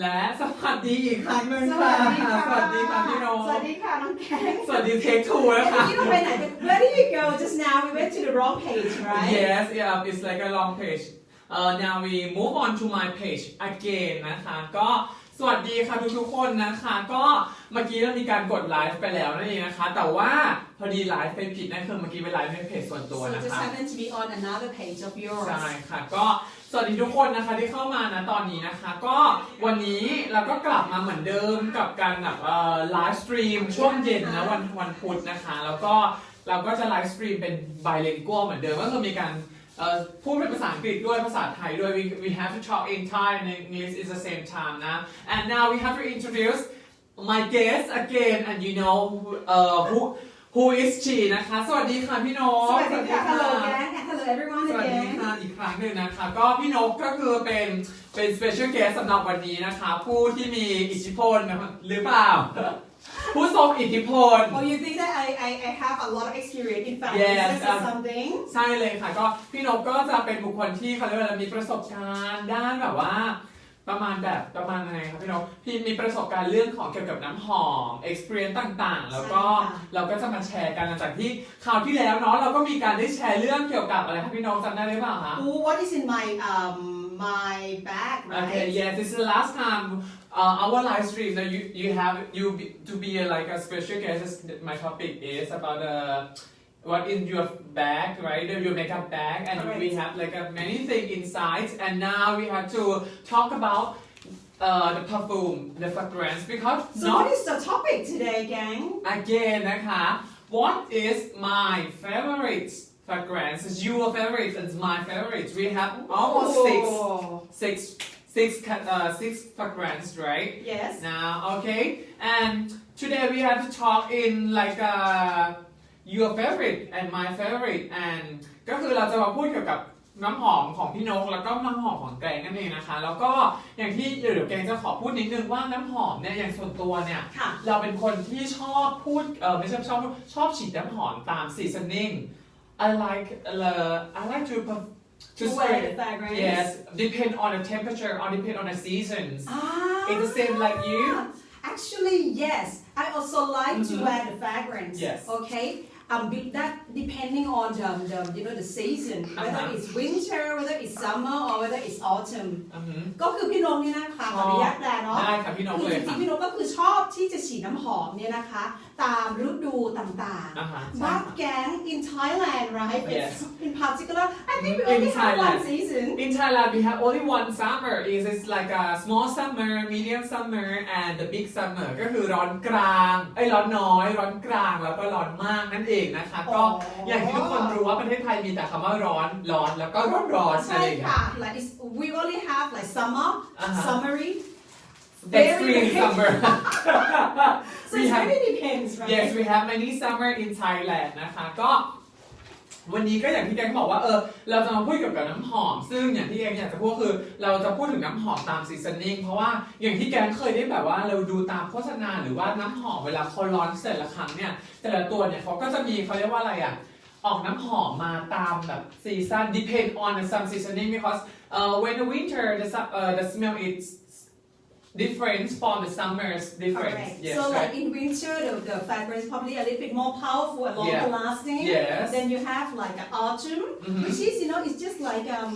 และสวัสดีอีกครั้งหนึ่งสค่ะวัสดีค่ะ สวัสดีค่ะพี่โนสวัสดีค่ะน้องแกงสวัสดีเทคทูนะเมื่อคะกี้เราไปไหนกัน Where did you go just now we went to the wrong page right Yes yeah it's like a long page uh, now we move on to my page again นะคะก็สวัสดีค่ะทุกๆคนนะคะ ก็เมื่อกี้เรามีการกดไลฟ์ไปแล้วนั่นเองนะคะ แต่ว่าพอดีไลฟ์ไปผิดนั่นคือเมื่อกี้ไปไลฟ์ในเพจส่วนตัว so นะ just คะ happen to be on another page of yours ใช่ค่ะก็ สวัสดีทุกคนนะคะที่เข้ามานะตอนนี้นะคะ ก็วันนี้เราก็กลับมาเหมือนเดิมกับการแบบเอ่อไลฟ์สตรีมช่วงเย็นนะวันวันพุธนะคะ แล้วก็เราก็จะไลฟ์สตรีมเป็น bilingual เหมือนเดิมก็คือมีการเอ่อพูดเป็นภาษาอังกฤษด้วยภาษาไทยด้วย we we have to talk in Thai and English is the same time นะ and now we have to introduce my guest again and you know uh, who who is she นะคะ สวัสดีค่ะพี่โนสวัสดีค่ะ hello gang and hello everyone สวัสดี again ค่ะอีกครั้งหนึ่งนะคะ ก็พี่นกก็คือเป็นเป็น special guest สำหรับวันนี้นะคะ ผู้ที่มีอิทธิพลนะคะหรือเปล่า ผู้ทรงอิทธิพล oh you think that I I I have a lot of experience in fact Yes, this is um, something ใช่เลยค่ะ ก็พี่นกก็จะเป็นบุคคลที่เขาเรียกว่าอะไรมีประสบการณ์ด้านแบบว่า ประมาณแบบประมาณยังไงครับพี่นกพี่มีประสบการณ์เรื่องของเกี่ยวกับน้ำหอม experience ต่างๆ แล้วก็ใช่ค่ะ เราก็จะมาแชร์กันหลังจากที่คราวที่แล้วเนาะเราก็มีการได้แชร์เรื่องเกี่ยวกับอะไรครับพี่นกจำได้หรือเปล่าคะ oh what is in my um my bag right Okay, yes, this is the last time uh, our live stream that you you have you be, to be a, like a special guest. This- My topic is about uh, what in your bag, right? Your makeup bag, and Correct. we have like a many things inside. And now we have to talk about uh, the perfume, the fragrance, because so not what is the topic today gang again, นะคะ What is my favorite fragrance? Is your favorite? It's my favorite. We have almost six Oh, six six ca- uh, six fragrance, right? yes Now, okay, and today we have to talk in like uh, your favorite and my favorite, and ก็คือเราจะมาพูดเกี่ยวกับน้ำหอมของพี่นกแล้วก็น้ำหอมของแกงนั่นเองนะคะ แล้วก็อย่างที่เดี๋ยวแกงจะขอพูดนิดนึงว่าน้ำหอมเนี่ยอย่างส่วนตัวเนี่ยค่ะ เราเป็นคนที่ชอบพูดเออไม่ใช่ชอบพูดชอบฉีดน้ำหอมตาม seasoning I like uh, I like to perf- to to wear spray the fragrance Yes, depend on the temperature or depend on the seasons. Ah, It's the same like you? Actually, yes. I also like to Mhm. wear the fragrance. Yes. Okay. Um, be- that depending on the, the you know the season, whether Uh-huh. it's winter, whether it's summer, or whether it's autumn. อือหือ ก็คือพี่นงเนี่ยนะคะขออนุญาตแปลเนาะได้ค่ะพี่นกคือเลจยริค่ะงๆพี่นกก็คือชอบที่จะฉีดน้ำหอมเนี่ยนะคะตามฤดูต่างอ่าฮะๆใช่ But ค่ะ gang in Thailand, right? Yes. It's in particular, I think we In only have one Thailand. season. In Thailand, we have only one summer. Is it's like a small summer, medium summer, and the big summer ก็คือร้อนกลางเอ้ยร้อนน้อย ร้อนกลางแล้วก็ร้อนมากนั่นเองนะคะ ก็อย่างที่ทุกคนรู้ว่าประเทศไทยมีแต่คำว่าร้อนร้อนแล้วก็ร้อนร้อนอะไรใช่อย่างเงี้ย ค่ะ like it's, we only have like summer, อ่าฮะ summery. Extreme Very- summer. So We it have- really depends, right? Yes we have many summer in Thailand นะคะ ก็ วันนี้ก็อย่างที่แกงบอกว่า เออ เราจะมาพูดเกี่ยวกับน้ำหอม ซึ่งอย่างที่แกงอยากจะพูดคือ เราจะพูดถึงน้ำหอมตามซีซันนิ่ง เพราะว่าอย่างที่แกงเคยได้แบบว่าเราดูตามโฆษณาหรือว่าน้ำหอมเวลาเขาร้อนแต่ละครั้งเนี่ย แต่ละตัวเนี่ยเขาก็จะมีเขาเรียกว่าอะไรอะ ออกน้ำหอมมาตามแบบซีซัน depend on the some seasoning because uh, when the winter the su- uh, the smell is different from the summer's different Correct. yes so right like in winter, the, the fragrance probably a little bit more powerful and longer Yeah. lasting. yes Then you have like autumn, Mhm. which is you know it's just like um.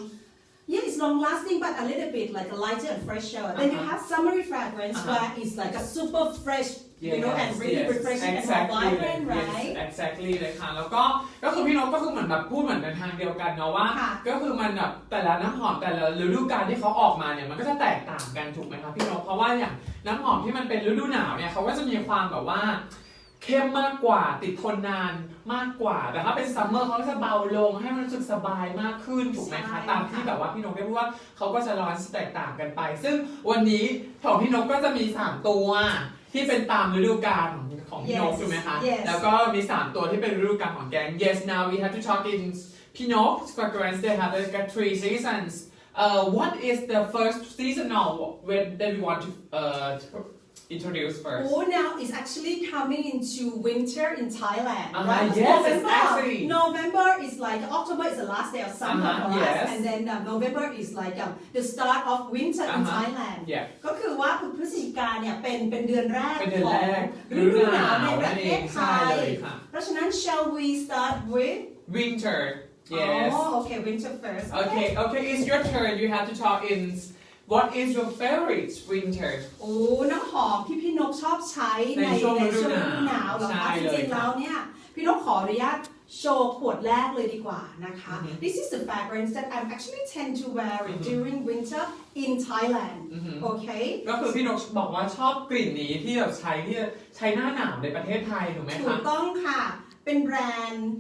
Yeah, it's long lasting, but a little bit like a lighter and fresher. Then you Uh-huh. have summery fragrance Uh-huh. where it's like a super fresh, you know, and really refreshing and more vibrant, right? yes exactly เลยค่ะ แล้วก็ก็คือพี่นกก็คือเหมือนแบบพูดเหมือนในทางเดียวกันเนาะว่า ค่ะก็คือมันแบบแต่ละน้ำหอมแต่ละฤดูกาลที่เขาออกมาเนี่ยมันก็จะแตกต่างกันถูกไหมคะพี่นกเพราะว่าอย่างน้ำหอมที่มันเป็นฤดูหนาวเนี่ยเขาก็จะมีความแบบว่าเข้มมากกว่าติดทนนานมากกว่าแต่ถ้าเป็นซัมเมอร์เขาก็จะเบาลงให้มันรู้สึกสบายมากขึ้นถูกไหมใช่ คะค่ะตามที่แบบว่าพี่นกได้พูดว่าเขาก็จะร้อนแตกต่างกันไป ซึ่งวันนี้ของพี่นกก็จะมี3ตัว ที่เป็นตามฤดูกาลของของพี่นก Yes, ถูกไหมคะ yes. แล้วก็มี 3 ตัวที่เป็นฤดูกาลของแกง yes now we have to talk in พี่นก fragrance they have like a three seasons uh, what is the first seasonal when that we want to uh, introduce first Oh, now it's actually coming into winter in Thailand. Uh-huh, right? yes, November. exactly. November is like October is the last day of summer Uh-huh, for us, yes. and then um, November is like um, the start of winter in Uh-huh. Thailand. yeah ก็คือว่าพฤศจิกาเนี่ยเป็นเป็นเดือนแรก เป็นเดือน ของ แรก ฤดูหนาวในประ นั่น เท เอ ศ ง ไท ใช่ ย เลยค่ะ เพราะฉะนั้น shall we start with winter yes oh okay winter first okay okay it's your turn you have to talk in what is your favorite winter โอ้น้ำหอมที่พี่นกชอบใช้ในในช่วงในฤดูช่วงหฤนาวดูหนาวเหรอใช่คะจเลยริงๆครับแล้วเนี่ยพี่นกขออนุญาตโชว์ขวดแรกเลยดีกว่านะคะ อือฮึ This is the fragrance that I actually tend to wear it อือฮึ during winter in Thailand อือหือ okay ก็คือพี่นกบอกว่าชอบกลิ่นนี้ที่แบบใช้ที่ใช้หน้าหนาวในประเทศไทยถูกไหมถูคะกต้องค่ะ เป็นแบรนด์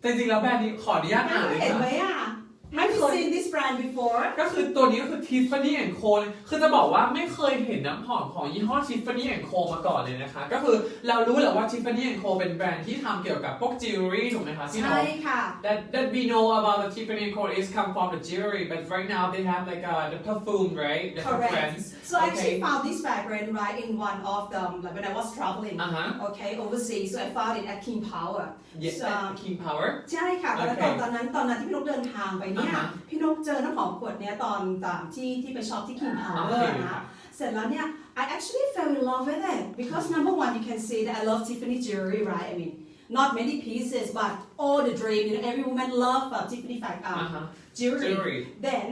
แต่จริงๆแล้วแบรนด์นี้ขออนุญาตไม่อ่านเลยเห็นไหมค่ะ อะ Have you seen this brand before ก็คือตัวนี้ก็คือ Tiffany Co เลยคือจะบอกว่าไม่เคยเห็นน้ำหอมของยี่ห้อ Tiffany Co มาก่อนเลยนะคะ ก็คือเรารู้แหละว่า Tiffany Co เป็นแบรนด์ที่ทำเกี่ยวกับพวกจิวเวลรี่ถูกไหมคะพี่นใช่กค่ะ that that we know about the Tiffany Co is come from the jewelry but right now they have like uh, the perfume right the Correct. fragrance so I actually Okay. found this fragrance right in one of them like when I was traveling อ่าฮะ okay overseas so I found it at King Power yes So- King Power ใช่ค่ะแล้ว Okay. ตอนตอนนั้นตอนนั้นที่พี่นกเดินทางไปเนี่ยอ่าฮะพี่นกเจอน้ำหอมขวดเนี้ยตอนตามที่ที่ไปช็อปที่ King โอ Power เคนะค่ะเสร็จแล้วเนี่ย I actually fell in love with it because number one you can see that I love Tiffany jewelry right I mean not many pieces but all the dream you know every woman love uh, Tiffany fact อ่า um, ฮะ jewelry jewelry then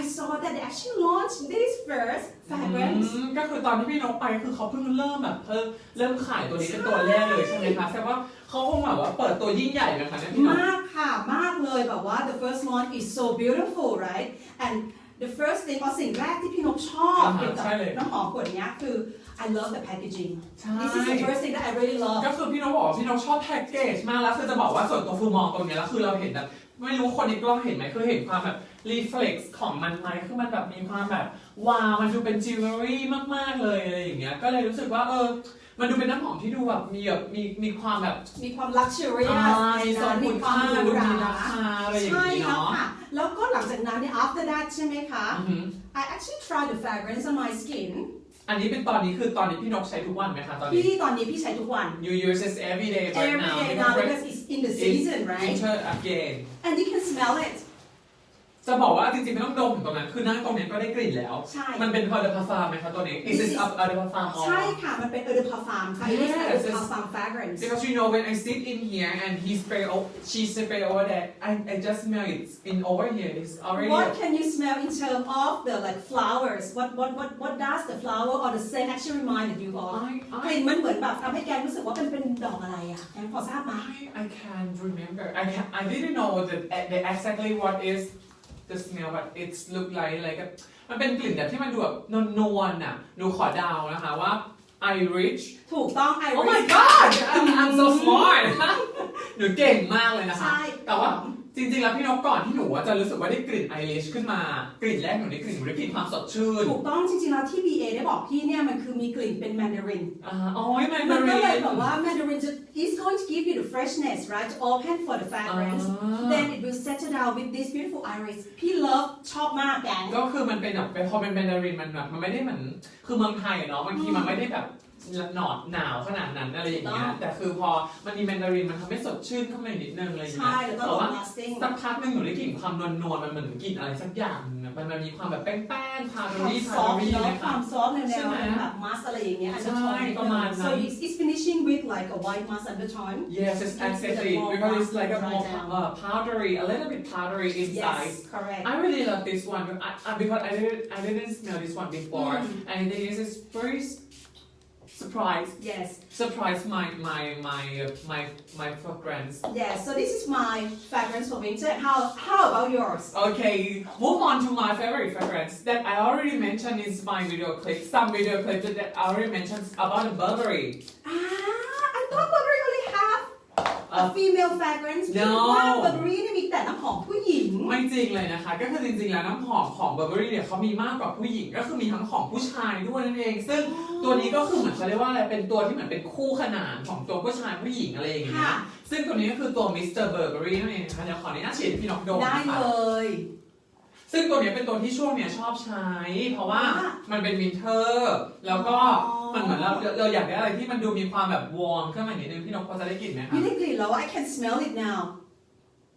I saw that they actually launched this first fragrance อืมก็คือตอนที่พี่นกไปก็คือเขาเพิ่งเริ่มแบบเพิ่มเริ่มขายตัวนี้เป็นตัวแรกเลยใช่ไหมคะแสดงว่า เขาคงแบบว่าเปิดตัวยิ่งใหญ่นะคะเนี่ยพี่นกมากค่ะ มากเลยแบบว่า the first one is so beautiful right and the first thing ว่าสิ่งแรกที่พี่นกชอบอ่าฮะเกี่ยวกับใช่เลย น้ำหอมขวดเนี้ยคือ I love the packaging ใช่ this is the first thing that I really love ก็คือพี่นกบอกว่าพี่นกชอบแพ็กเกจมากแล้วคือจะบอกว่าส่วนตัวฟูมองตรงเนี้ยแล้วคือเราเห็นแบบไม่รู้คนในกล้องเห็นไหมคือเห็นความแบบรีเฟล็กซ์ของมันไหมคือมันแบบมีความแบบว้าวมันดูเป็นจิวเวลรี่มากๆเลยอะไรอย่างเงี้ยก็เลยรู้สึกว่าเออ มันดูเป็นน้ำหอมที่ดูแบบมีแบบมีมีความแบบ มีความ luxurious อ่ามีทรงมีคุณความค่าหรูดูหรามีราคาอะไรอย่างใช่งี้แล้วเนาะค่ะ แล้วก็หลังจากนั้นเนี่ย after that ใช่ไหมคะ อือหือ I actually tried the fragrance on my skin อันนี้เป็นตอนนี้คือตอนนี้พี่นกใช้ทุกวันไหมคะตอนนี้ พี่ตอนนี้พี่ใช้ทุกวัน you use it every day right every now day now because it's in the season right winter again and you can smell it จะบอกว่าจริงๆไม่ต้องดมถึงตรงนั้นคือนั่งตรงนี้ก็ได้กลิ่นแล้ว ใช่ มันเป็นพอเดอร์พาฟาร์มไหมคะตัวนี้ is This it is- up a de parfum or ใช่ค่ะ มันเป็น eau de parfum ค่ะ it is Yes, eau de it's- parfum fragrance because you know when I sit in here and he spray o- she spray over there I I just smell it in over here it's already What can you smell in terms of the like flowers what what what what does the flower or the scent actually reminded you of I กลิ่ I นมันเหมือนแบบทำให้แกรู้สึกว่าเป็นเป็นดอกอะไรอะแกพอทราบไหม I I can't remember I can I didn't know that the exactly what is the smell but it's look like like a มันเป็นกลิ่นแบบที่มันดูแบบนวลๆน่ะหนูขอเดาวนะคะว่า Irish ถูกต้อง Oh my Iris god I'm, I'm so smart หนูเก่งมากเลยนะคะ ใช่ แต่ว่าจริงๆ แล้วพี่นกก่อนที่หนูอะจะรู้สึกว่าได้กลิ่นไอริชขึ้นมา กลิ่นแรกหนูได้กลิ่นหนูได้กลิ่นความสดชื่น ถูกต้องจริงๆแล้วที่ BA ได้บอกพี่เนี่ย มันคือมีกลิ่นเป็นแมนดาริน อ่าอ๋อแมนมัดานก็ริเลยนแบบว่า Mandarin just is going to give you the freshness right to open for the fragrance อ่า then it will settle down with this beautiful iris พี่ love ชอบมากแกงก็คือมันเป็นแบบพอเป็นแมนดารินมันแบบมันไม่ได้เหมือนคือเมืองไทยอะเนาะบางทีมันไม่ได้แบบ หนอดหนาวขนาดนั้นอะไรอย่างเงี้ยถูกต้องแต่คือพอมันมีแมนดารินมันทำให้สดชื่นเข้ามานิดนึงอะไรอย่างใช่เงี้ยแล้วก็แต่ long ว่า lasting สักพักหนึงหนูได้กลิ่นความนวลนวลๆมันเหมือนกลิ่นอะไรสักอย่างหนึงอะมันมันมีความแบบแป้งๆพาคโดวามรี่ซพาอโดฟต์รี่เนาะเลยคค่ะวามซอฟต์แนวใช่ๆไหมเป็นแบบมัสอะไรอย่างเงี้ย ใช่ undertone นิดนึงประมาณนั้น so it's it's finishing with like a white mask undertone Yes, it's exactly more because it's like a dry more down. uh, powdery, a little bit powdery inside. yes correct I really love this one but I, I, because I didn't I didn't smell this one before, Mm. and it is it's very s- surprise. Yes. Surprise my my my uh, my my fragrance. Yes so this is my fragrance for winter. How how about yours? Okay move on to my favorite fragrance that i already mentioned is my video clip some video clip that i already mentioned about burberry. Ah i thought burberry only have a uh, female fragrance. no. Wow, burberry แต่น้ำหอมผู้หญิง ไม่จริงเลยนะคะ ก็คือจริงๆ แล้วน้ำหอมของ Burberry เนี่ยเขามีมากกว่าผู้หญิง ก็คือมีทั้งของผู้ชายด้วยนั่นเอง ซึ่งตัวนี้ก็คือเหมือนเขาเรียกว่าอะไร เป็นตัวที่เหมือนเป็นคู่ขนานของตัวผู้ชายผู้หญิงอะไรอย่างเงี้ย ค่ะ ซึ่งตัวนี้ก็คือตัว Mr. Burberry นั่นเองนะคะเดี๋ยวขออนุญาตฉีดให้พี่นกดมได้นะคะ เลย ซึ่งตัวเนี้ยเป็นตัวที่ช่วงเนี้ยชอบใช้ เพราะว่าว่ามันเป็นวินเทอร์แล้วก็อ๋อ มันเหมือนเราเราอยากได้อะไรที่มันดูมีความแบบวอร์มขึ้นมาหน่อยนึงพี่นกพอจะได้กลิ่นไหมคะ You think Lilo, I can smell it now.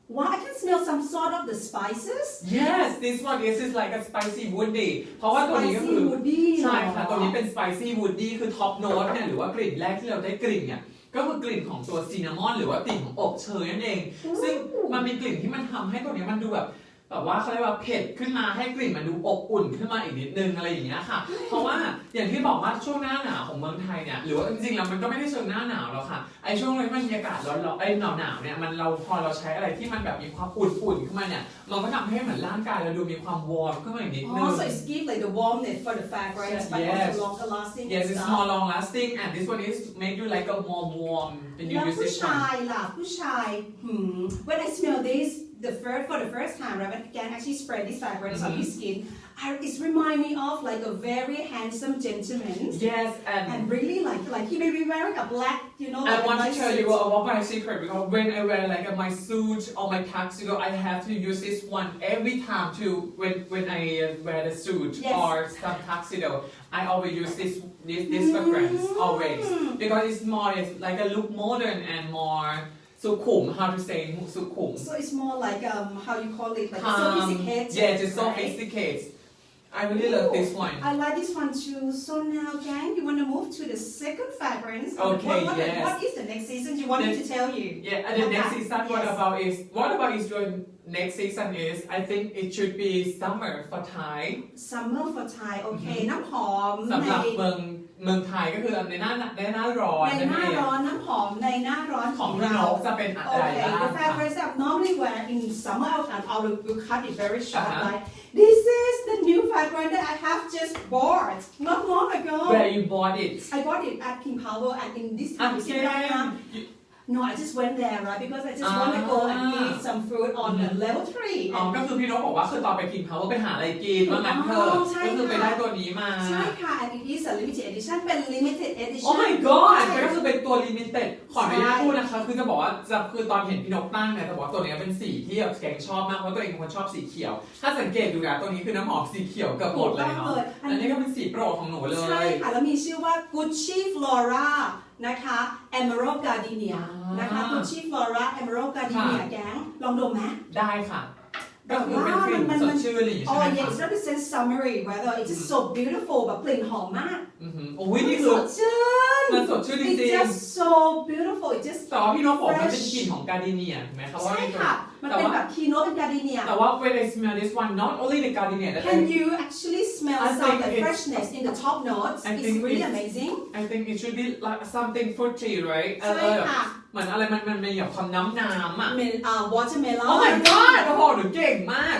Wow, I can smell some sort of the spices. Yes this one is is like a spicy woody เพราะว่าตัวนี้ก็ Spicy คือ woody ใช่ค่ะ เหรอ ตัวนี้เป็น spicy woody คือ top note เนี่ยหรือว่ากลิ่นแรกที่เราได้กลิ่นเนี่ย ก็คือกลิ่นของตัวซินนามอนหรือว่ากลิ่นของอบเชยนั่นเอง ซึ่งมันมีกลิ่นที่มันทำให้ตัวเนี้ยมันดูแบบ แบบว่าเขาเรียกว่าเผ็ดขึ้นมาให้กลิ่นมันดูอบอุ่นขึ้นมาอีกนิดนึงอะไรอย่างเงี้ยค่ะ เพราะว่าอย่างที่บอกว่าช่วงหน้าหนาวของเมืองไทยเนี่ยหรือว่าจริงๆแล้วมันก็ไม่ได้เชิงหน้าหนาวแล้วค่ะไอช่วงนี้มันมีอากาศร้อนๆไอหนาวหนาวๆเนี่ยมันเราพอเราใช้อะไรที่มันแบบมีความอุ่นๆขึ้นมาเนี่ยมันก็ทำให้เหมือนร่างกายเราดูมีความวอร์มขึ้นมาอีกนิดนึง Oh, so it's give like the warmth for the fragrance, but Yes. also longer lasting. Yes, and it's stuff. more long lasting and this one is make you like a more warm when you แล้ว use ผู้ this one. ชายล่ะผู้ชาย hmm when I smell this the first for the first time I can actually spread this fragrance on Mhm. your skin I, it's remind me of like a very handsome gentleman Yes, and and really like like he may be wearing a black you know I like want to tell suit. you about my secret because when I wear like my suit or my tuxedo, I have to use this one every time to when when I uh, wear the suit Yes. or some tuxedo. I always use this this this fragrance always Mm. because it's more it's like a look modern and more sukhum. How to say sukhum? so it's more like um how you call it like Calm. sophisticated Yeah, it's right? sophisticated. I really love this one. I like this one too. So now, gang, you want to move to the second fragrance? Okay, what, what, yes. what is the next season? You want me The- to tell you? Yeah, and the next Okay, season, what yes. about is what about is your next season is I think it should be summer for Thai Summer for Thai โอเค น้ำหอม สำ ใน หรับเมือง เมืองไทยก็คือในหน้าในหน้าร้อนในนั่นหน้าเองร้อนน้ำหอมในหน้าร้อนของของพี่นเรากจะเป็นอะไร Okay, บ้าง the คะ fragrance that normally wear in summer and I will, will cut it very short. Uh-huh. Like this is the new fragrance that I have just bought not long ago. where you bought it I bought it at King Power and in this time you see right now. again No, I just went there, right? Because I just Ah. want to go and eat some food on the level three. อ๋อ And ก็คือพี่นกบอกว่าคือตอนไปกินเขาก็ไปหาอะไรกินว่างั้นเถอะอ๋อใช่ก็คือไปค่ะได้ตัวนี้มา ใช่ค่ะ and it is a limited edition เป็น limited edition Oh my god ใช่ก็คือเป็นตัว limited ขออนุญาตใช่พูดนะคะ คือจะบอกว่าจะคือตอนเห็นพี่นกตั้งเนี่ยจะบอกว่าตัวเนี้ยเป็นสีที่แบบแกงชอบมาก เพราะตัวเองเป็นคนชอบสีเขียว ถ้าสังเกตดูนะตัวนี้คือน้ำหอมสีเขียวเกือบหมดเลยเนาะ อันอันนี้นี้ก็เป็นสีโปรดของหนูเลใช่ย ค่ะ แล้วมีชื่อว่า Gucci Flora นะคะ Emerald Gardenia นะคะอ่า Gucci Flora Emerald Gardenia แก๊งลองดมไหม ได้ค่ะก็คือเป็นกลิ่นมันสมัดนชื่นอะไรอย่างงี้ Oh ใช่ไหม yeah คะ it represents summery weather it's just so beautiful แบบกลิ่นหอมมากอือหือโอ้ยนี่สคือดชื่น มันสดชื่นจ It's ริง just so beautiful it just ๆแต่ว่าพี่นกบอกมันเป็น fresh กลิ่นของการ์เดเนียถูกไหมคะว่าใช่เป็นตัวค่ะ มันเป็นแบบคีโนเป็น Gardenia แต่ว่า when I smell this one not only the gardenia that Can you actually smell I some think the it's- freshness in the top notes? I It's think really it's- amazing. I think it should be like something fruity right เออใช่เออแบบค่ะ เหมือนอะไรมันมันมีแบบความน้ำน้ำอะ Mel- uh, watermelon. Oh my god โอ้โหหนูเก่งมาก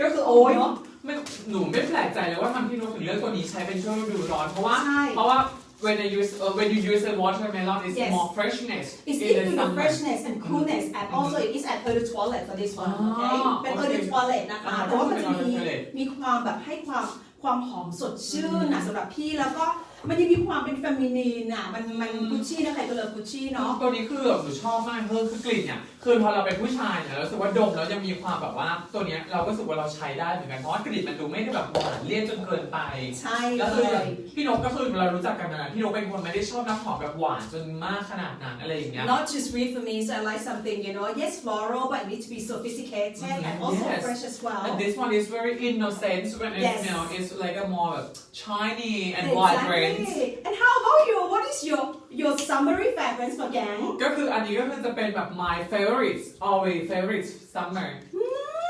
ก็คือโอ้ยเนอะไม่หนูไม่แปลกใจเลยว่าทำพี่นกถึงเลือกตัวนี้ใช้เป็นช่วงฤดูร้อนเพราะว่า ใช่ เพราะว่า when I use uh, when you use a watermelon it's Yes. more freshness It's in the equal the summer freshness and coolness and also it is at eau de toilette for this one อ๋อ okay เป็น eau de okay toilette นะคะ อ่าแต่ว่ามันจะเป็น eau มี de toilette มีความแบบให้ความความหอมสดชื่นนะสำหรับพี่แล้วก็มันยังมีความเป็นเฟมินีนอะ มันมันกุชชี่นะใครก็เลยกุชชี่เนาะ ตัวนี้คือแบบหนูชอบมากคือคือกลิ่นเนี่ย คือพอเราเป็นผู้ชายเนี่ยเรารู้สึกว่าดมแล้วยังมีความแบบว่า ตัวเนี้ยเราก็รู้สึกว่าเราใช้ได้เหมือนกันเพราะว่ากลิ่นมันดูไม่ได้แบบหวานเลี่ยนจนเกินไป ใช่แล้วเลคือย พี่นกก็คือเรารู้จักกันมานานพี่นกเป็นคนไม่ได้ชอบน้ำหอมแบบหวานจนมากขนาดนั้นอะไรอย่างเงี้ย Not too sweet for me, so I like something, you know, yes, floral, but it needs to be sophisticated Mhm, and also yes. fresh as well. And this one is very innocent when I Yes. smell it's like a more shiny and vibrant Exactly. And how about you? What is your your summery fragrance for gang? ก็คืออันนี้ก็คือจะเป็นแบบ my favorite always favorite summer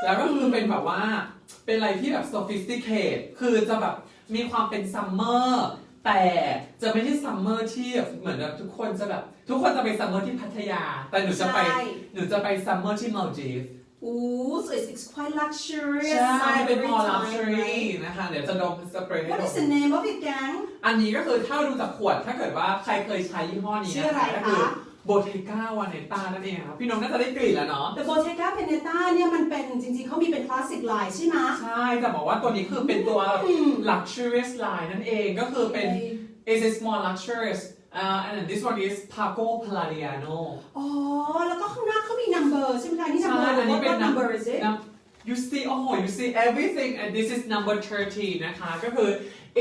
แล้วก็คือเป็นแบบว่า เป็นอะไรที่แบบ sophisticated คือจะแบบมีความเป็น summer แต่จะไม่ใช่ summer ที่แบบเหมือนแบบทุกคนจะแบบ ทุกคนจะไป summer ที่พัทยา แต่หนูจะไปหนูจะไป summer ที่ Maldives Ooh, so it's, it's quite luxurious. ใช่เป็น summery more time, luxury right? นะคะ เดี๋ยวจะดมสเปรย์ให้ What ด is ม the name of it, gang? อันนี้ก็คือถ้าดูจากขวด ถ้าเกิดว่าใครเคยใช้ยี่ห้อนี้ชื่อนะอะไรคะ คะก็คือโบเทก้าวาเนต้านั่นเองครับพี่นงน่าจะได้กลิ่นแล้วเนาะ The Bottega Veneta เนี่ยมันเป็นจริงๆเขามีเป็นคลาสสิกไลน์ใช่ไหมใช่แต่บอกว่าตัวนี้คือเป็นตัว อืม luxurious line นั่นเองก็คือเป็น is a small luxurious uh, and this one is Paco Palladiano อ๋อ แล้วก็ข้างหน้าเขามี number ใช่ไหมคะนี่ ใช่ number อันนี้ what เป็น what number is it นะ you see โอ้โห you see everything and this is number 13 นะคะ ก็คือ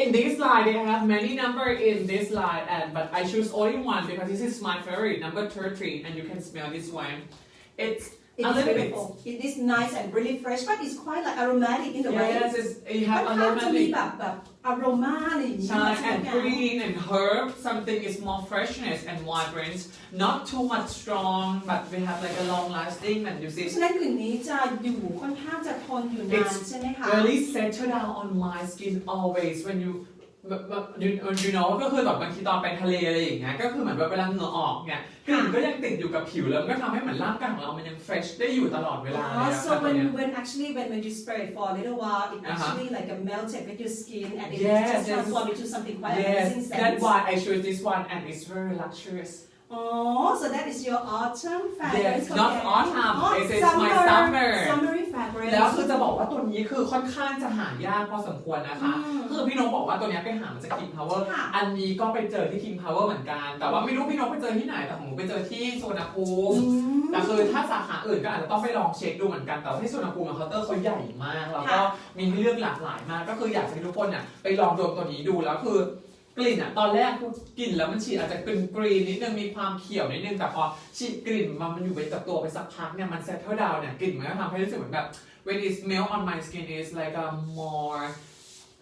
in this line they have many number in this line and but I choose only one because this is my favorite number 13 and you can smell this one it's It a is little bit beautiful. It is nice and really fresh, but it's quite like aromatic in the way. yes it's, you ค่อ have นข้างจะมี aromatic แบบแบบ อารมาอะไรอย่างนี้ ใช่ ใช่ and ไหม green and herb something is more freshness and vibrance not too much strong but we have like a long lasting and you เพ see ราะฉะนั้นกลิ่นนี้จะอยู่ค่อนข้างจะทนอยู่นาน It's ใช่ไหมคะ really settle down on my skin always when you แบบแบบ you you know ก็คือแบบบางทีตอนไปทะเลอะไรอย่างเงี้ยก็คือเหมือนแบบเวลาเหงื่อออกเนี่ยกลิ่นก็ยังติดอยู่กับผิวแล้วมันก็ทำให้เหมือนร่างกายของเรามันยัง fresh ได้อยู่ตลอดเวลาเลย Oh, อะ so ค่ะตัว when เนี้ย when actually when when you spray it for a little while, it Uh-huh. actually like a melted with your skin and it Yes, just yes. transform into something quite yes amazing that's scent. why I chose this one and it's very luxurious Oh, so that is your autumn fragrance. Yes, not okay. autumn. Oh, This is my summer. Summery fragrance. แล้วคือจะบอกว่าตัวนี้คือค่อนข้างจะหายากพอสมควรนะคะอืมคือพี่นกบอกว่าตัวเนี้ยไปหามาจาก King Power ค่ะอันนี้ก็ไปเจอที่ King Power เหมือนกัน แต่ว่าไม่รู้พี่นกไปเจอที่ไหน แต่ของหนูไปเจอที่โซนาภูมิอืมแต่คือถ้าสาขาอื่นก็อาจจะต้องไปลองเช็คดูเหมือนกัน แต่ว่าที่โซนาภูมิอะเคาน์เตอร์เขาใหญ่มาก แล้วก็ค่ะมีให้เลือกหลากหลายมาก ก็คืออยากให้ทุกคนเนี่ยไปลองดมตัวนี้ดูแล้วคือ กลิ่นอะตอนแรกกลิ่นแล้วมันฉีดอาจจะกลิ่นกรีนนิดนึงมีความเขียวนิดนึงแต่พอฉีดกลิ่นมันมันอยู่ไปกับตัวไปสักพักเนี่ยมันเซตเทิลดาวเนี่ยกลิ่นมันก็ทำให้รู้สึกเหมือนแบบ when it smell on my skin is like a more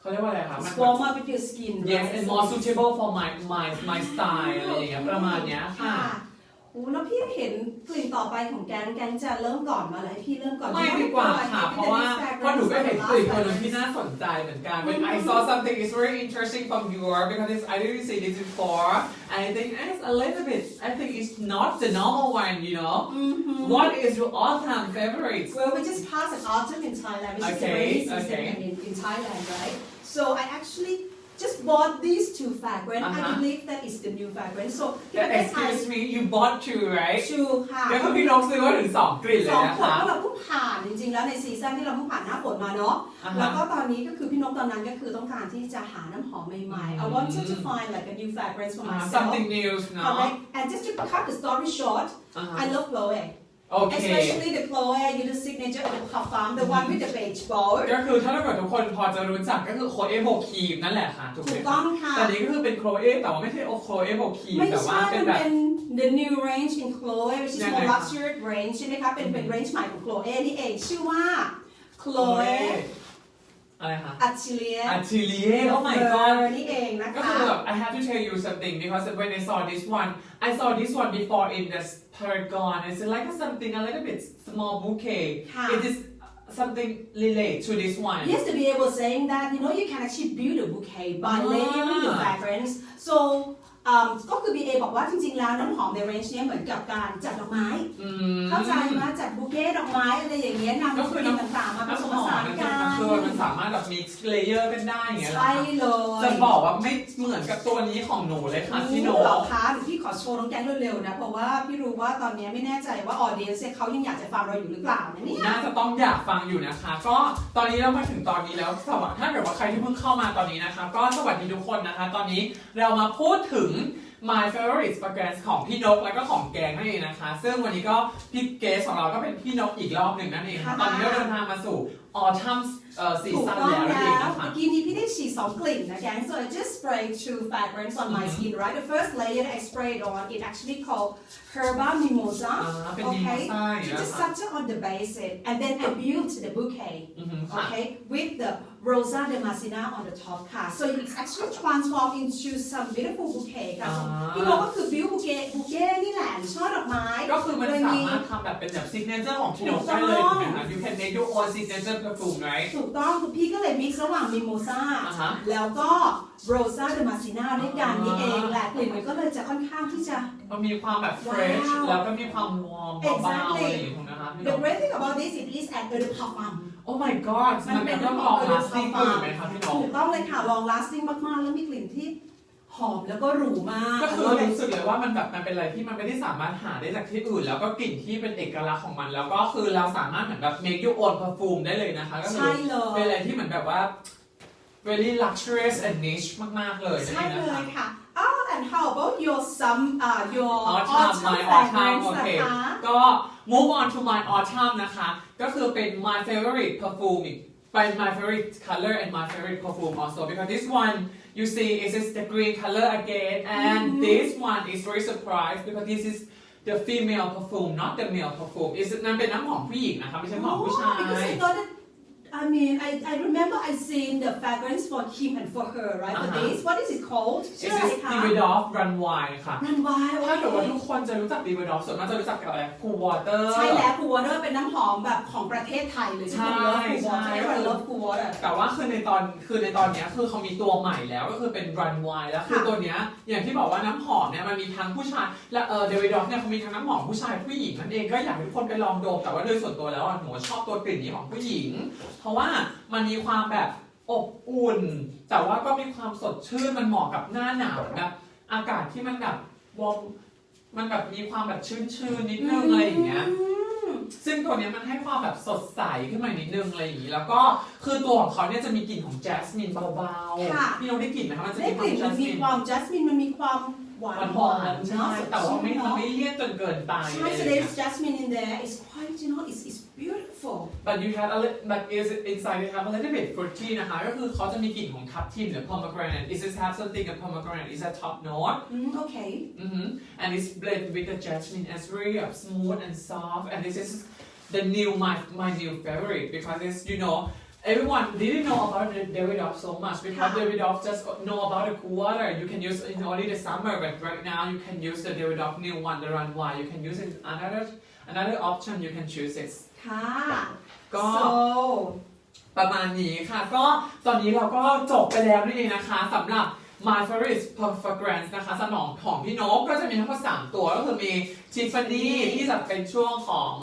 เขาเรียกว่าอะไรคะมัน warm up with your skin yes right? and more suitable for my my my style อะไรอย่างเงี้ยประมาณเนี้ยค่ะค่ะโอ้แล้วพี่เห็นกลิ่นต่อไปของแกงแกงจะเริ่มก่อนมาเลยพี่เริ่มก่อนไม่ดีกว่าค่ะ เพราะว่าเพราะหนูก็เห็นกลิ่นตัวหนึงที่น่าสนใจเหมือนกัน when I saw something is very interesting from your because it's, I didn't see this before and I think it's a little bit I think it's not the normal one you know Mhm. what is your all-time favorite Well, we just passed an autumn in Thailand, which is the Okay, rainy season okay. in, in Thailand, right? So I actually just bought these two fragrance. I Uh-huh. believe that is the new fragrance. So Yeah, here excuse me you bought two right two ค่ะ แล้วก็พี่นกซื้อมาถึงสองกลิ่นเลสยองนะขวดคะ ก็เราเพิ่งผ่านจริงๆ แล้วในซีซั่นที่เราเพิ่งผ่านหน้าฝนมาเนาะอ่าแล้วฮะก็ตอนนี้ก็คือพี่นกตอนนั้นก็คือต้องการที่จะหาน้ำหอมใหม่ๆ I wanted to find like a new fragrance for อ่า myself something new เนาะ correct and just to cut the story short อ่าฮะ I love Chloe โอเค especially the Chloe you know signature the parfum the one with the beige bowl ก็คือถ้าเกิดทุกคนพอจะรู้จักก็คือโคเอโบคีมนั่นแหละค่ะถูกไหถูมกคะต้องค่ะ แต่นี้ก็คือเป็นโคเอแต่ว่าไม่ใช่โอโคเอโบคีมไม่แต่ว่าใช่เป็มันนแบบ เป็น the new range in Chloe which is ยังไง more คะ luxury range ใช่ไหมคะ เป็นเป็น range ใหม่ของ Chloe นี่เอง ชื่อว่า Chloe Chloe อะไรคะ Atelier อัทิเลีย oh my god นี่เองนะ ก็ คะ คือแบบ I have to tell you something because when I saw this one I saw this one before in the Paragon it's like something a little bit small bouquet ค่ะ it is something relate to this one Yes, to be able saying that, you know, you can actually build a bouquet by Ah. layering the fragrance. So, um, ก็คือ BA บอกว่าจริงๆ แล้วน้ำหอมใน range เนี้ยเหมือนกับการจัดดอกไม้ อืมเข้าใจไหมจัดบุเก้ดอกไม้อะไรอย่างเงี้ยนำก็คืกอลิ่นน้ำต่างๆ มาผสมน้ำหผอมสานมันกัจะนมันคือมันสามารถแบบ mix layer กันได้อย่างเงี้ยเหรอใช่คะเลยจะบอกว่าไม่เหมือนกับตัวนี้ของหนูเลยค่ะพี่โนรู้เหรอคะเดี๋ยวพี่ขอ โชว์น้องแก๊งเร็วๆนะ เพราะว่าพี่รู้ว่าตอนนี้ไม่แน่ใจว่าออเดียนเเขายังอยากจะฟังเราอยู่หรือเปล่านะเนี่ย น่าจะต้องอยากฟังอยู่นะคะ ก็ตอนนี้เรามาถึงตอนนี้แล้วสวัสดีถ้าเกิดว่าใครที่เพิ่งเข้ามาตอนนี้นะคะ ก็สวัสดีทุกคนนะคะ ตอนนี้เรามาพูดถึง my favorite fragrance ของพี่นกแล้วก็ของแกงนั่นเองนะคะ ซึ่งวันนี้ก็พี่เกสของเราก็เป็นพี่นกอีกรอบหนึ่งนั่นเองค่ะตอนนี้ก็เดินทางมาสู่ autumn เอ่อถูก season ต้องแล้วนั่นเอแล้งวนะคะ เมื่อกี้นี้พี่ได้ฉีดสองกลิ่นนะแกง so I just sprayed two fragrance on my Mhm. skin right the first layer that I sprayed on it actually called Herba Mimosa อ่าเป็นมี okay ซ่าอย่าง to เงี้ย just ค่ะ settle on the basic and then I built the bouquet อือหือค่ะ okay with the Rosa de Messina on the top ค่ะ so it's actually transformed into some beautiful bouquet ค่ะอ่า พี่บอกก็คือ build bouquet bouquet นี่แหละช่อดอกไม้ ก็คือมันโดยสามีมารถทำแบบเป็นแบบ signature ของพี่นกได้เลยถูกไหมคะ you can make your own signature perfume right ถูกต้องคือพี่ก็เลย mix ระหว่างมิโมซาอ่าฮะแล้วก็โรซาเดมาซิน่าด้วยกันนี่เองแหละกลิ่นมันก็เลยจะค่อนข้างที่จะ มันมีความแบบ fresh ว้าวแล้วก็มีความ warm เบาๆ Exactly อะไรอย่างเงี้ยนะคะพี่น The ก great thing about this it is at the parfum Oh my god มันมันเป็เป็นนน้ำน้ำหหออมม lasting เอออยู่ไหมคะพี่นกถูกต้องเลยค่ะ long lasting มากๆ แล้วมีกลิ่นที่หอมแล้วก็หรูมากก็คือแล้วเป็นรู้สึกเลยว่ามันแบบมันเป็นอะไรที่มันไม่ได้สามารถหาได้จากที่อื่น แล้วก็กลิ่นที่เป็นเอกลักษณ์ของมัน แล้วก็คือเราสามารถเหมือนแบบ make your own perfume ได้เลยนะคะก็คืใช่อเลเป็นยอะไรที่เหมือนแบบว่า very luxurious and niche มากๆเลยนั่นใช่เองเลนะคะ ยค่ะ Oh and and how about your some uh your Autumn, my autumn, fragrance okay. นะคะ ก็ move on to my autumn นะคะ ก็คือเป็น my favorite perfume อีกเป็น my favorite color and my favorite perfume also because this one you see is is the green color again and this one is very surprised because this is the female perfume not the male perfume is นั่นเป็นน้ำหอมผู้หญิงนะคะไม่ใช่น้ำหอมผู้ชาย Oh, because I thought that I mean I I remember I seen the fragrance for him and for her right for Uh-huh. this what is it called ชื่อ This อะไร is คะ Davidoff Run Wine ค่ะรันวายถ้าเกิดว่าทุกคนจะรู้จัก Davidoff ส่วนมากจะรู้จักกับอะไร Cool Water ใช่แล้วคูวอเตอร์เป็นน้ำหอมแบบของประเทศไทยเลยใช่คูวอเตอร์ใช่ใช่ เลิฟคูวอเตอร์ แต่ว่าคือในตอนคือในตอนเนี้ยคือเขามีตัวใหม่แล้วก็คือเป็น Run Wine แล้วคือค่ะ ตัวเนี้ยอย่างที่บอกว่าน้ำหอมเนี่ยมันมีทั้งผู้ชายและเออเดวิดอฟเนี่ยเขามีทั้งน้ำหอมผู้ชายผู้หญิงนั่นเองก็อยากให้ทุกคนไปลองดมแต่ว่าโดยส่วนตัวแล้วอะหนูชอบตัวกลิ่นนี้ของผู้หญิงเพราะว่ามันมีความแบบอบอุ่น แต่ว่าก็มีความสดชื่นมันเหมาะกับหน้าหนาวแบบอากาศที่มันแบบวอร์มมันแบบมีความแบบชื้นๆนิดนึงอะไรอย่างเงี้ยมซึ่งตัวเนี้ยมันให้ความแบบสดใสขึ้นมานิดนึงอะไรอย่างนี้ แล้วก็คือตัวของเขาเนี่ยจะมีกลิ่นของแจสมินเบาค่ะๆพี่น้องได้กลิ่นไหมคะมันจะได้มีคกวามลิ่นแจมันสมีมิน ความจัสมินมันมีความหวานหวานๆใช่แต่ว่าไม่เนาะมันไม่เลี่ยนจนเกินไป ใช่ so there's jasmine in there it's quite you know it's it's beautiful but you have a little but is inside you have a little bit fruity นะคะ ก็คือเขาจะมีกลิ่นของทับทิมหรือ pomegranate is this have something of pomegranate is that top note อืม okay hmm and it's blended with the jasmine as very uh, smooth and soft and this is the new my my new favorite because it's you know everyone didn't know about the Davidoff so much because Huh. Davidoff just know about the cool water you can use in only the summer but right now you can use the Davidoff new one the run wine you can use it another another option you can choose it ค่ะ ก็ so ประมาณนี้ค่ะ ก็ตอนนี้เราก็จบไปแล้วนั่นเองนะคะสำหรับ My Favorite Fragrance นะคะสนองของพี่นกก็จะมีทั้งหมด3ตัวก็คือมี Tiffany ที่จะเป็นช่วงของ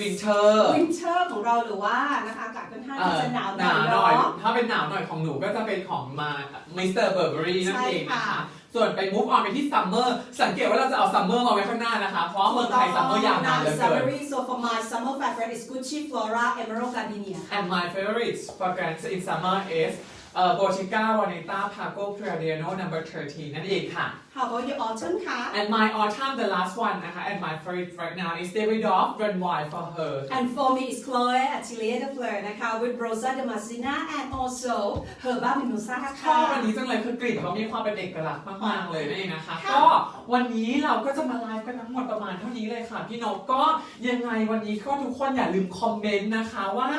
Winter winter ของเราหรือว่านะคะอากาศค่อนข้างเอ่ที่อจะหนาวหหน่นาอยวหน่อยเนาะถ้าเป็นหนาวหน่อยของหนูก็จะเป็นของมา Mr. Burberry นั่นเองนะใช่คะค่ะ ส่วนไป move on ไปที่ Summer สังเกตว่าเราจะเอา Summer มาไว้ข้างหน้านะคะ เพราะว่าเมืองไทย Summer ยาวนานเหลือเกิน summery so for my summer favorite is Gucci Flora Emerald Gardenia And my favorite fragrance in summer is uh, Bottega Veneta Paco Pradiano number 13 นั่นเองค่ะ how about your autumn คะ And my autumn the last one นะคะ and my favorite right now is Davidoff Run Wine for her and for me is Chloe Atelier de Fleur นะคะ with Rosa de Messina and also Herba Mimosa ชค่ะ อบอันนี้จังเลยคือกลิ่นเขามีความเป็นเอกลักษณ์มากๆเลยนั่นเองนะคะ ค่ะ ก็วันนี้เราก็จะมาไลฟ์กันทั้งหมดประมาณเท่านี้เลยค่ะ พี่นกก็ยังไงวันนี้ก็ทุกคนอย่าลืมคอมเมนต์นะคะว่า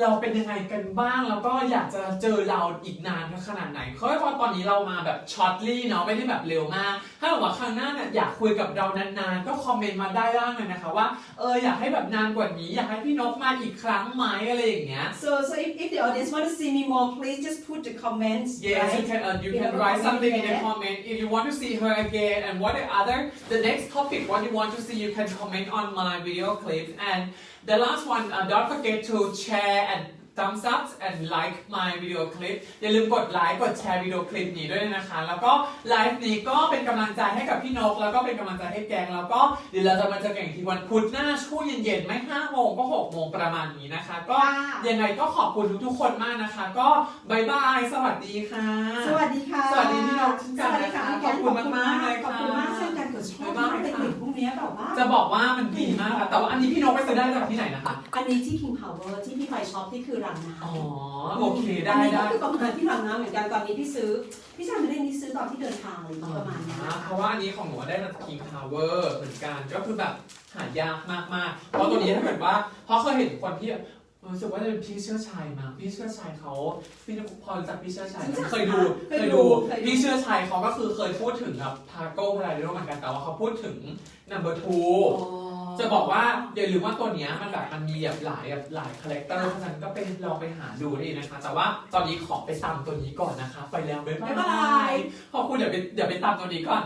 เราเป็นยังไงกันบ้าง แล้วก็อยากจะเจอเราอีกนานขนาดไหนเพราะว่าตอนนี้เรามาแบบช็อตลี่เนาะไม่ได้แบบเร็วมาก ถ้าแบบว่าครั้งหน้าเนี่ยอยากคุยกับเรานานๆ ก็คอมเมนต์มาได้ล่างเลยนะคะว่าเอออยากให้แบบนานกว่านี้อยากให้พี่นกมาอีกครั้งไหมอะไรอย่างเงี้ย so so if, if the audience want to see me more please just put the comments Yes, you right can uh, you You can have a write comment something in the there. comment if you want to see her again and what the other the next topic what you want to see you can comment on my video clips and the last one uh, don't forget to share and thumbs up and like my video clip อย่าลืมกดไลค์กดแชร์วิดีโอคลิปนี้ด้วยนะคะ แล้วก็ไลฟ์นี้ก็เป็นกำลังใจให้กับพี่นก แล้วก็เป็นกำลังใจให้แกง แล้วก็เดี๋ยวเราจะมาเจอกันอีกทีวันพุธหน้าช่วงเย็นๆ ไม่5โมงก็6โมงประมาณนี้นะคะ ก็ค่ะ ยังไงก็ขอบคุณทุกๆคนมากนะคะ ก็บายบาย สวัสดีค่ะ สวัสดีค่ะสวัสดีพี่นกเช่นกันสวัสดีค่ะนะคะขอบคุณมากๆเลยขอบคุณมากเช่นกันเกิดชอบมากเป็นกลิ่นพวกเนี้ย แบบว่า จะบอกว่ามันดีมากค่ะแต่ว่าอันนี้พี่นกไปซื้อได้จากที่ไหนนะคะ อันนี้ที่ King Power ที่พี่ไปช็อปที่คือรังน้ำอ๋อ โอเคได้อันนี้ก็ได้คือประมาณที่รังน้ำเหมือนกันตอนนี้พี่ซื้อ พี่จำไม่ได้นี่ซื้อตอนที่เดินทางเลยประมาณนี้อ่าเพราะว่าอันนี้ของหนูได้มาจาก King Power เหมือนกัน ก็คือแบบหายากมากๆ เพราะตัวนี้ถ้าเกิดว่า เพราะเคยเห็นคนที่ รู้สึกว่าจะเป็นพี่เชื่อชัยมาพี่เชื่อชัยเขาพี่นกพอรู้จักพี่เชื่อชัยไหมเคยดูเคยดูพี่เชื่อชัยเขาก็คือเคยพูดถึงแบบพาโก้อะไรด้วยเหมือนกันแต่ว่าเขาพูดถึง number two จะบอกว่าอย่าลืมว่าตัวเนี้ยมันแบบมันมีแบบหลายแบบหลายคาแรคเตอร์เพราะฉะนั้นก็ไปลองไปหาดูนี่นะคะ แต่ว่าตอนนี้ขอไปตามตัวนี้ก่อนนะคะ ไปแล้วบ๊ายบ๊ายบาบายยขอบคุณเดี๋ยวไปเดี๋ยวไปตามตัวนี้ก่อน